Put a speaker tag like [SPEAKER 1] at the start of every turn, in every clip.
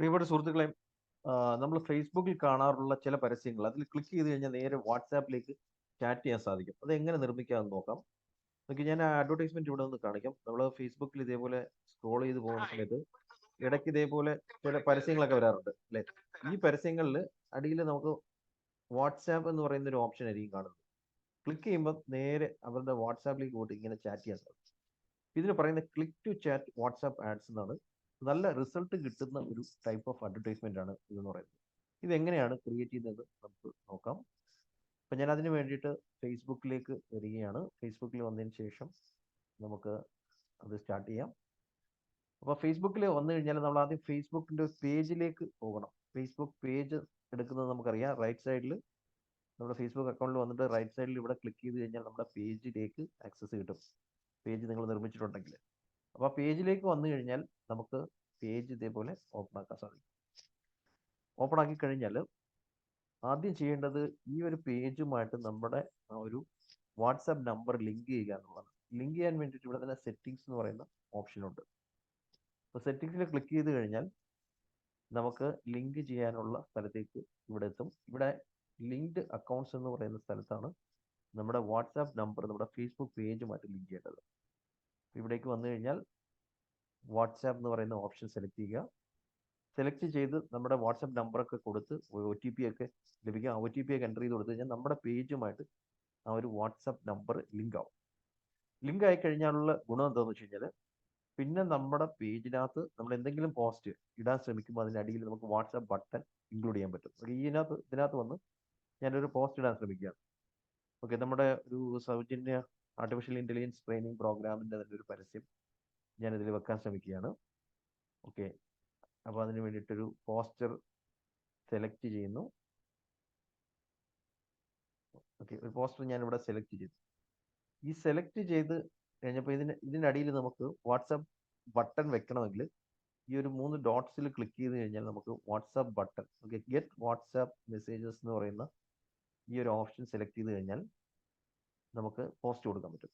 [SPEAKER 1] പ്രിയപ്പെട്ട സുഹൃത്തുക്കളെ നമ്മൾ ഫേസ്ബുക്കിൽ കാണാറുള്ള ചില പരസ്യങ്ങൾ അതിൽ ക്ലിക്ക് ചെയ്ത് കഴിഞ്ഞാൽ നേരെ വാട്സാപ്പിലേക്ക് ചാറ്റ് ചെയ്യാൻ സാധിക്കും. അത് എങ്ങനെ നിർമ്മിക്കാമെന്ന് നോക്കാം. നോക്കി ഞാൻ അഡ്വർടൈസ്മെന്റ് ഇവിടെ ഒന്ന് കാണിക്കാം. നമ്മൾ ഫേസ്ബുക്കിൽ ഇതേപോലെ സ്ക്രോൾ ചെയ്ത് പോകുന്ന സമയത്ത് ഇടയ്ക്ക് ഇതേപോലെ ചില പരസ്യങ്ങളൊക്കെ വരാറുണ്ട് അല്ലെ? ഈ പരസ്യങ്ങളിൽ അടിയിൽ നമുക്ക് വാട്സാപ്പ് എന്ന് പറയുന്ന ഒരു ഓപ്ഷൻ ആയിരിക്കും കാണുന്നത്. ക്ലിക്ക് ചെയ്യുമ്പോൾ നേരെ അവരുടെ വാട്സാപ്പിലേക്ക് പോയിട്ട് ഇങ്ങനെ ചാറ്റ് ചെയ്യാൻ സാധിക്കും. ഇതിന് പറയുന്ന click to chat WhatsApp ads എന്നാണ് നല്ല റിസൾട്ട് കിട്ടുന്ന ഒരു ടൈപ്പ് ഓഫ് അഡ്വർടൈസ്മെന്റ് ആണ് ഇതെന്ന് പറയുന്നത്. ഇത് എങ്ങനെയാണ് ക്രിയേറ്റ് ചെയ്യുന്നത് നമുക്ക് നോക്കാം. അപ്പം ഞാൻ അതിന് വേണ്ടിയിട്ട് ഫേസ്ബുക്കിലേക്ക് വരികയാണ്. ഫേസ്ബുക്കിൽ വന്നതിന് ശേഷം നമുക്ക് അത് സ്റ്റാർട്ട് ചെയ്യാം. അപ്പോൾ ഫേസ്ബുക്കിൽ വന്നു കഴിഞ്ഞാൽ നമ്മൾ ആദ്യം ഫേസ്ബുക്കിന്റെ പേജിലേക്ക് പോകണം. ഫേസ്ബുക്ക് പേജ് എടുക്കുന്നത് നമുക്കറിയാം. റൈറ്റ് സൈഡിൽ നമ്മുടെ ഫേസ്ബുക്ക് അക്കൗണ്ടിൽ വന്നിട്ട് റൈറ്റ് സൈഡിൽ ഇവിടെ ക്ലിക്ക് ചെയ്ത് കഴിഞ്ഞാൽ നമ്മുടെ പേജിലേക്ക് ആക്സസ് കിട്ടും. പേജ് നിങ്ങൾ നിർമ്മിച്ചിട്ടുണ്ടെങ്കിൽ. അപ്പോൾ ആ പേജിലേക്ക് വന്നു കഴിഞ്ഞാൽ നമുക്ക് പേജ് ഇതേപോലെ ഓപ്പൺ ആക്കാൻ സാധിക്കും ഓപ്പൺ ആക്കി കഴിഞ്ഞാൽ ആദ്യം ചെയ്യേണ്ടത് ഈ ഒരു പേജുമായിട്ട് നമ്മുടെ ആ ഒരു വാട്സാപ്പ് നമ്പർ ലിങ്ക് ചെയ്യുക എന്നുള്ളതാണ്. ലിങ്ക് ചെയ്യാൻ വേണ്ടിയിട്ട് ഇവിടെ തന്നെ സെറ്റിങ്സ് എന്ന് പറയുന്ന ഓപ്ഷൻ ഉണ്ട്. അപ്പോൾ സെറ്റിങ്സിൽ ക്ലിക്ക് ചെയ്ത് കഴിഞ്ഞാൽ നമുക്ക് ലിങ്ക് ചെയ്യാനുള്ള സ്ഥലത്തേക്ക് ഇവിടെ എത്തും. ഇവിടെ ലിങ്ക്ഡ് അക്കൗണ്ട്സ് എന്ന് പറയുന്ന സ്ഥലത്താണ് നമ്മുടെ വാട്സാപ്പ് നമ്പർ നമ്മുടെ ഫേസ്ബുക്ക് പേജുമായിട്ട് ലിങ്ക് ചെയ്യേണ്ടത്. ഇവിടേക്ക് വന്നു കഴിഞ്ഞാൽ വാട്സാപ്പ് എന്ന് പറയുന്ന ഓപ്ഷൻ സെലക്ട് ചെയ്യുക. സെലക്ട് ചെയ്ത് നമ്മുടെ വാട്സാപ്പ് നമ്പറൊക്കെ കൊടുത്ത് ഒ ടി പി ഒക്കെ ലഭിക്കുക ഒ ടി പി ഒക്കെ എന്റർ ചെയ്ത് കൊടുത്തു കഴിഞ്ഞാൽ നമ്മുടെ പേജുമായിട്ട് ആ ഒരു വാട്സാപ്പ് നമ്പർ ലിങ്ക് ആവും. ലിങ്ക് ആയി കഴിഞ്ഞാലുള്ള ഗുണം എന്താണെന്ന് വെച്ച് കഴിഞ്ഞാൽ പിന്നെ നമ്മുടെ പേജിനകത്ത് നമ്മൾ എന്തെങ്കിലും പോസ്റ്റ് ഇടാൻ ശ്രമിക്കുമ്പോൾ അതിന്റെ അടിയിൽ നമുക്ക് വാട്സാപ്പ് ബട്ടൺ ഇൻക്ലൂഡ് ചെയ്യാൻ പറ്റും. ഇതിനകത്ത് ഇതിനകത്ത് വന്ന് ഞാനൊരു പോസ്റ്റ് ഇടാൻ ശ്രമിക്കുകയാണ്. ഓക്കെ നമ്മുടെ ഒരു സൗജന്യ ആർട്ടിഫിഷ്യൽ ഇന്റലിജൻസ് ട്രെയിനിങ് പ്രോഗ്രാമിന്റെ തന്നെ ഒരു പരസ്യം ഞാൻ ഇതിൽ വെക്കാൻ ശ്രമിക്കുകയാണ്. ഓക്കെ അപ്പോൾ അതിന് വേണ്ടിയിട്ടൊരു പോസ്റ്റർ സെലക്ട് ചെയ്യുന്നു. ഓക്കെ ഒരു പോസ്റ്റർ ഞാൻ ഇവിടെ സെലക്ട് ചെയ്തു. ഈ സെലക്ട് ചെയ്ത് കഴിഞ്ഞപ്പോൾ ഇതിന് ഇതിന്റെ അടിയിൽ നമുക്ക് വാട്സാപ്പ് ബട്ടൺ വെക്കണമെങ്കിൽ ഈ ഒരു മൂന്ന് ഡോട്ട്സിൽ ക്ലിക്ക് ചെയ്ത് കഴിഞ്ഞാൽ നമുക്ക് WhatsApp button okay get WhatsApp messages എന്ന് പറയുന്ന ഈ ഒരു ഓപ്ഷൻ സെലക്ട് ചെയ്ത് കഴിഞ്ഞാൽ നമുക്ക് പോസ്റ്റ് കൊടുക്കാൻ പറ്റും.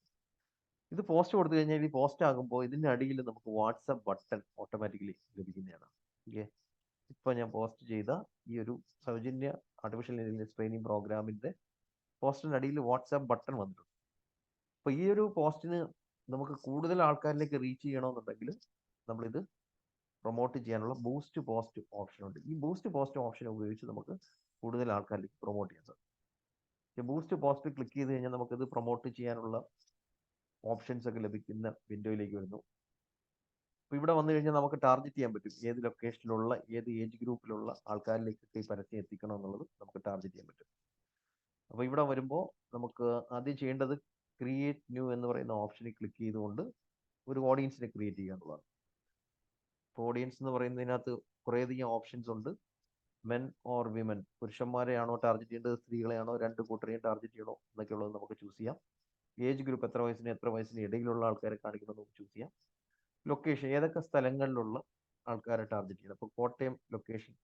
[SPEAKER 1] ഇത് പോസ്റ്റ് കൊടുത്തു കഴിഞ്ഞാൽ ഈ പോസ്റ്റ് ആകുമ്പോൾ ഇതിന്റെ അടിയിൽ നമുക്ക് വാട്സപ്പ് ബട്ടൺ ഓട്ടോമാറ്റിക്കലി ലഭിക്കുന്നതാണ്. ഓക്കെ ഇപ്പോൾ ഞാൻ പോസ്റ്റ് ചെയ്ത ഈ ഒരു സൗജന്യ ആർട്ടിഫിഷ്യൽ ഇന്റലിജൻസ് ട്രെയിനിങ് പ്രോഗ്രാമിന്റെ പോസ്റ്റിന്റെ അടിയിൽ വാട്സാപ്പ് ബട്ടൺ വന്നിട്ടുണ്ട്. അപ്പോൾ ഈ ഒരു പോസ്റ്റിന് നമുക്ക് കൂടുതൽ ആൾക്കാരിലേക്ക് റീച്ച് ചെയ്യണമെന്നുണ്ടെങ്കിൽ നമ്മളിത് പ്രൊമോട്ട് ചെയ്യാനുള്ള ബൂസ്റ്റ് പോസ്റ്റ് ഓപ്ഷൻ ഉണ്ട്. ഈ ബൂസ്റ്റ് പോസ്റ്റ് ഓപ്ഷൻ ഉപയോഗിച്ച് നമുക്ക് കൂടുതൽ ആൾക്കാരിലേക്ക് പ്രൊമോട്ട് ചെയ്യാൻ സാധിക്കും. ബൂസ്റ്റ് പോസ്റ്റ് ക്ലിക്ക് ചെയ്ത് കഴിഞ്ഞാൽ നമുക്കിത് പ്രൊമോട്ട് ചെയ്യാനുള്ള ഓപ്ഷൻസ് ഒക്കെ ലഭിക്കുന്ന വിൻഡോയിലേക്ക് വരുന്നു. അപ്പോൾ ഇവിടെ വന്നു കഴിഞ്ഞാൽ നമുക്ക് ടാർഗറ്റ് ചെയ്യാൻ പറ്റും. ഏത് ലൊക്കേഷനിലുള്ള ഏത് ഏജ് ഗ്രൂപ്പിലുള്ള ആൾക്കാരിലേക്കൊക്കെ ഈ പരസ്യം എത്തിക്കണം എന്നുള്ളത് നമുക്ക് ടാർഗറ്റ് ചെയ്യാൻ പറ്റും. അപ്പോൾ ഇവിടെ വരുമ്പോൾ നമുക്ക് ആദ്യം ചെയ്യേണ്ടത് ക്രിയേറ്റ് ന്യൂ എന്ന് പറയുന്ന ഓപ്ഷനിൽ ക്ലിക്ക് ചെയ്തുകൊണ്ട് ഒരു ഓഡിയൻസിനെ ക്രിയേറ്റ് ചെയ്യുക എന്നുള്ളതാണ്. ഓഡിയൻസ് എന്ന് പറയുന്നതിനകത്ത് കുറേയധികം ഓപ്ഷൻസ് ഉണ്ട്. മെൻ ഓർ വിമൻ പുരുഷന്മാരെയാണോ ടാർഗറ്റ് ചെയ്യേണ്ടത്? സ്ത്രീകളെയാണോ? രണ്ട് കൂട്ടരെയും ടാർഗറ്റ് ചെയ്യണോ? എന്നൊക്കെയുള്ളത് നമുക്ക് ചൂസ് ചെയ്യാം. ഏജ് ഗ്രൂപ്പ് എത്ര വയസ്സിന് എത്ര വയസ്സിന് ഇടയിലുള്ള ആൾക്കാരെ കാണിക്കണം നമുക്ക് ചൂസ് ചെയ്യാം. ലൊക്കേഷൻ ഏതൊക്കെ സ്ഥലങ്ങളിലുള്ള ആൾക്കാരെ ടാർഗറ്റ് ചെയ്യണം? അപ്പോൾ കോട്ടയം ലൊക്കേഷൻ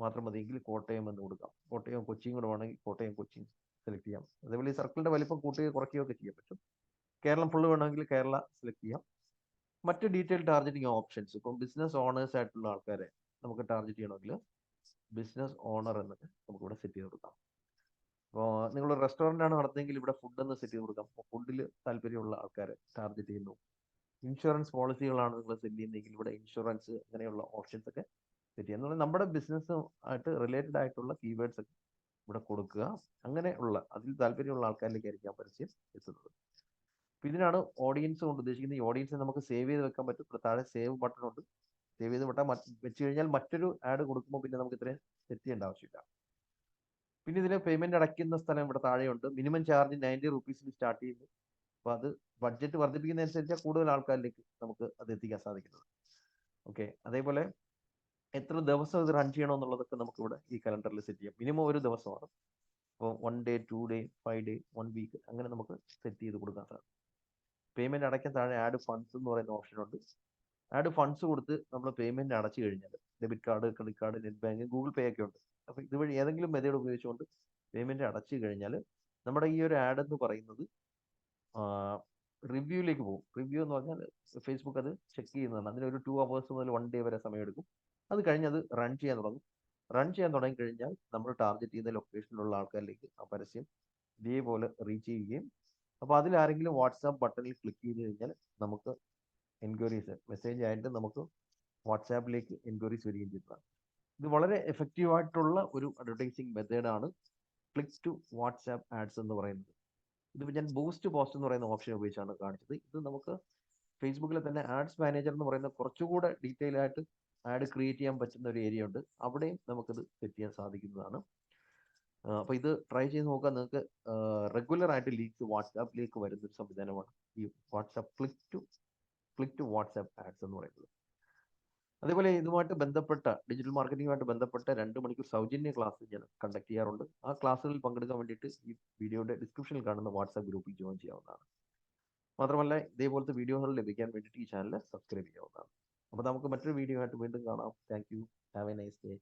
[SPEAKER 1] മാത്രം മതിയെങ്കിൽ കോട്ടയം എന്ന് കൊടുക്കാം. കോട്ടയം കൊച്ചിയും കൂടെ വേണമെങ്കിൽ കോട്ടയം കൊച്ചിയും സെലക്ട് ചെയ്യാം. അതേപോലെ ഈ സർക്കിളിന്റെ വലിപ്പം കൂട്ടുകയോ കുറയ്ക്കുകയോ ഒക്കെ ചെയ്യാൻ പറ്റും. കേരളം ഫുള്ള് വേണമെങ്കിൽ കേരള സെലക്ട് ചെയ്യാം. മറ്റ് ഡീറ്റെയിൽ ടാർഗറ്റിംഗ് ഓപ്ഷൻസ് ഇപ്പം ബിസിനസ് ഓണേഴ്സ് ആയിട്ടുള്ള ആൾക്കാരെ നമുക്ക് ടാർഗറ്റ് ചെയ്യണമെങ്കിൽ ബിസിനസ് ഓണർ എന്നൊക്കെ നമുക്ക് ഇവിടെ സെറ്റ് ചെയ്ത് കൊടുക്കാം. അപ്പോൾ നിങ്ങൾ റെസ്റ്റോറന്റ് ആണ് നടത്തുന്നതെങ്കിൽ ഇവിടെ ഫുഡ് എന്ന് സെറ്റ് ചെയ്ത് കൊടുക്കാം. അപ്പോൾ ഫുഡിൽ താല്പര്യമുള്ള ആൾക്കാരെ ടാർഗറ്റ് ചെയ്യുന്നു. ഇൻഷുറൻസ് പോളിസികളാണ് നിങ്ങൾ സെറ്റ് ചെയ്യുന്നതെങ്കിൽ ഇവിടെ ഇൻഷുറൻസ് അങ്ങനെയുള്ള ഓപ്ഷൻസ് ഒക്കെ സെറ്റ് ചെയ്യാം എന്ന് നമ്മുടെ ബിസിനസ് ആയിട്ട് റിലേറ്റഡ് ആയിട്ടുള്ള കീവേഡ്സ് ഒക്കെ ഇവിടെ കൊടുക്കുക. അങ്ങനെയുള്ള അതിൽ താല്പര്യമുള്ള ആൾക്കാരിലേക്കായിരിക്കും ആ പരസ്യം എത്തുന്നത്. ഇതിനാണ് ഓഡിയൻസ് കൊണ്ട് ഉദ്ദേശിക്കുന്നത്. ഈ ഓഡിയൻസിനെ നമുക്ക് സേവ് ചെയ്ത് വെക്കാൻ പറ്റും. താഴെ സേവ് ബട്ടൺ ഉണ്ട്. സേവ് ചെയ്ത് വിട്ടാൽ വെച്ച് കഴിഞ്ഞാൽ മറ്റൊരു ആഡ് കൊടുക്കുമ്പോൾ പിന്നെ നമുക്ക് ഇത്രയും സെറ്റ് ചെയ്യേണ്ട ആവശ്യമില്ല. പിന്നെ ഇതിൽ പേയ്മെന്റ് അടയ്ക്കുന്ന സ്ഥലം ഇവിടെ താഴെയുണ്ട്. മിനിമം ചാർജ് നയന്റി റുപ്പീസിൽ സ്റ്റാർട്ട് ചെയ്യുന്നു. അപ്പോൾ അത് ബഡ്ജറ്റ് വർദ്ധിപ്പിക്കുന്നതനുസരിച്ച് കൂടുതൽ ആൾക്കാരിലേക്ക് നമുക്ക് അത് എത്തിക്കാൻ സാധിക്കുന്നത്. ഓക്കെ അതേപോലെ എത്ര ദിവസം ഇത് റൺ ചെയ്യണം എന്നുള്ളതൊക്കെ നമുക്ക് ഇവിടെ ഈ കലണ്ടറിൽ സെറ്റ് ചെയ്യാം. മിനിമം ഒരു ദിവസമാണ്. അപ്പോൾ one day two day five day one week അങ്ങനെ നമുക്ക് സെറ്റ് ചെയ്ത് കൊടുക്കാൻ സാധിക്കും. പേയ്മെന്റ് അടയ്ക്കാൻ താഴെ ആഡ് ഫണ്ട്സ് എന്ന് പറയുന്ന ഓപ്ഷൻ ഉണ്ട്. ആഡ് ഫണ്ട്സ് കൊടുത്ത് നമ്മൾ പേയ്മെന്റ് അടച്ചു കഴിഞ്ഞാൽ debit card credit card net bank Google pay ഒക്കെ ഉണ്ട്. അപ്പോൾ ഇതുവഴി ഏതെങ്കിലും മെത്തേഡ് ഉപയോഗിച്ചുകൊണ്ട് പേയ്മെന്റ് അടച്ചു കഴിഞ്ഞാൽ നമ്മുടെ ഈ ഒരു ആഡ് എന്ന് പറയുന്നത് റിവ്യൂയിലേക്ക് പോകും. റിവ്യൂ എന്ന് പറഞ്ഞാൽ ഫേസ്ബുക്ക് അത് ചെക്ക് ചെയ്യുന്നതാണ്. അതിന് ഒരു ടു അവേഴ്സ് മുതൽ വൺ ഡേ വരെ സമയമെടുക്കും. അത് കഴിഞ്ഞ് അത് റൺ ചെയ്യാൻ തുടങ്ങും. റൺ ചെയ്യാൻ തുടങ്ങി കഴിഞ്ഞാൽ നമ്മൾ ടാർഗറ്റ് ചെയ്യുന്ന ലൊക്കേഷനിലുള്ള ആൾക്കാരിലേക്ക് ആ പരസ്യം ഇതേപോലെ റീച്ച് ചെയ്യുകയും അപ്പോൾ അതിൽ ആരെങ്കിലും വാട്സാപ്പ് ബട്ടണിൽ ക്ലിക്ക് ചെയ്ത് കഴിഞ്ഞാൽ നമുക്ക് എൻക്വയറീസ് മെസ്സേജ് ആയിട്ട് നമുക്ക് വാട്സാപ്പിലേക്ക് എൻക്വയറീസ് വരികയും ചെയ്തതാണ് ഇത് വളരെ എഫക്റ്റീവ് ആയിട്ടുള്ള ഒരു അഡ്വർടൈസിങ് മെത്തേഡാണ് ക്ലിക്ക് ടു വാട്സാപ്പ് ആഡ്സ് എന്ന് പറയുന്നത്. ഇതിപ്പോൾ ഞാൻ ബൂസ്റ്റ് പോസ്റ്റ് എന്ന് പറയുന്ന ഓപ്ഷൻ ഉപയോഗിച്ചാണ് കാണിച്ചത്. ഇത് നമുക്ക് ഫേസ്ബുക്കിലെ തന്നെ ആഡ്സ് മാനേജർ എന്ന് പറയുന്ന കുറച്ചുകൂടെ ഡീറ്റെയിൽ ആയിട്ട് ആഡ് ക്രിയേറ്റ് ചെയ്യാൻ പറ്റുന്ന ഒരു ഏരിയ ഉണ്ട്. അവിടെയും നമുക്കിത് സെറ്റ് ചെയ്യാൻ സാധിക്കുന്നതാണ്. അപ്പോൾ ഇത് ട്രൈ ചെയ്ത് നോക്കാൻ നിങ്ങൾക്ക് റെഗുലർ ആയിട്ട് ലീക്ക് വാട്സാപ്പിലേക്ക് വരുന്ന ഒരു സംവിധാനമാണ് ഈ WhatsApp click to click to WhatsApp ads എന്ന് പറയുന്നത്. അതേപോലെ ഇതുമായിട്ട് ബന്ധപ്പെട്ട ഡിജിറ്റൽ മാർക്കറ്റിംഗുമായിട്ട് ബന്ധപ്പെട്ട രണ്ട് മണിക്കൂർ സൗജന്യ ക്ലാസ് ഞാൻ കണ്ടക്ട് ചെയ്യാറുണ്ട്. ആ ക്ലാസ്സുകളിൽ പങ്കെടുക്കാൻ വേണ്ടിയിട്ട് ഈ വീഡിയോയുടെ ഡിസ്ക്രിപ്ഷനിൽ കാണുന്ന വാട്സാപ്പ് ഗ്രൂപ്പിൽ ജോയിൻ ചെയ്യാവുന്നതാണ്. മാത്രമല്ല ഇതേപോലത്തെ വീഡിയോകൾ ലഭിക്കാൻ വേണ്ടിയിട്ട് ഈ ചാനൽ സബ്സ്ക്രൈബ് ചെയ്യാവുന്നതാണ്. അപ്പോൾ നമുക്ക് മറ്റൊരു വീഡിയോ ആയിട്ട് വീണ്ടും കാണാം. Thank you have a nice day